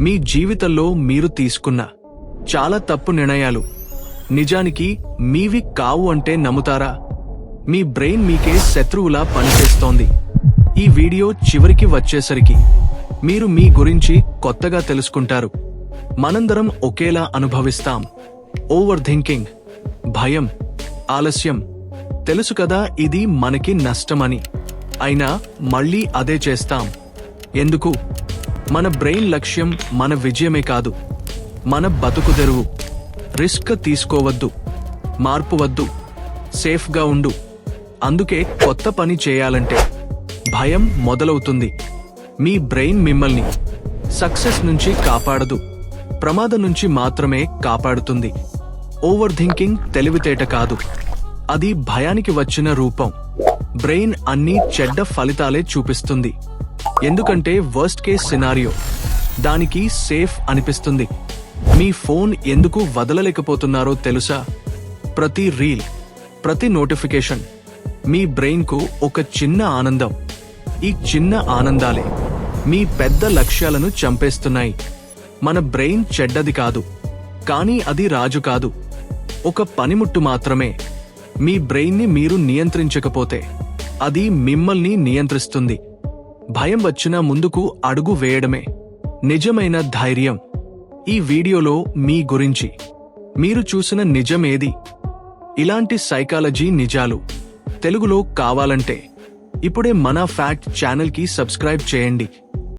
మీ జీవితంలో మీరు తీసుకున్న చాలా తప్పు నిర్ణయాలు. నిజానికి మీవి కావు అంటే నమ్ముతారా? మీ బ్రెయిన్ మీకే శత్రువులా పనిచేస్తోంది. ఈ వీడియో చివరికి వచ్చేసరికి మీరు మీ గురించి కొత్తగా తెలుసుకుంటారు. మనందరం ఒకేలా అనుభవిస్తాం. ఓవర్ థింకింగ్ భయం ఆలస్యం. తెలుసు కదా ఇది మనకి నష్టమని. అయినా మళ్ళీ అదే చేస్తాం. ఎందుకు? మన బ్రెయిన్ లక్ష్యం మన విజయమే కాదు. మన బతుకు తెరువు. రిస్క్ తీసుకోవద్దు. మార్పు వద్దు. సేఫ్గా ఉండు. అందుకే కొత్త పని చేయాలంటే భయం మొదలవుతుంది. మీ బ్రెయిన్ మిమ్మల్ని సక్సెస్ నుంచి కాపాడదు. ప్రమాదం నుంచి మాత్రమే కాపాడుతుంది. ఓవర్ థింకింగ్ తెలివితేట కాదు. అది భయానికి వచ్చిన రూపం. బ్రెయిన్ అన్ని చెడ్డ ఫలితాలే చూపిస్తుంది. ఎందుకంటే వర్స్ట్ కేస్ సినారియో దానికి సేఫ్ అనిపిస్తుంది. మీ ఫోన్ ఎందుకు వదలలేకపోతున్నారో తెలుసా? ప్రతి రీల్ ప్రతి నోటిఫికేషన్ మీ బ్రెయిన్కు ఒక చిన్న ఆనందం. ఈ చిన్న ఆనందాలే మీ పెద్ద లక్ష్యాలను చంపేస్తున్నాయి. మన బ్రెయిన్ చెడ్డది కాదు. కానీ అది రాజు కాదు. ఒక పనిముట్టు మాత్రమే. మీ బ్రెయిన్ని మీరు నియంత్రించకపోతే అది మిమ్మల్ని నియంత్రిస్తుంది. భయం వచ్చినా ముందుకు అడుగు వేయడమే నిజమైన ధైర్యం. ఈ వీడియోలో మీ గురించి మీరు చూసిన నిజమేది? ఇలాంటి సైకాలజీ నిజాలు తెలుగులో కావాలంటే ఇప్పుడే మన ఫ్యాక్ట్ ఛానల్కి సబ్స్క్రైబ్ చేయండి.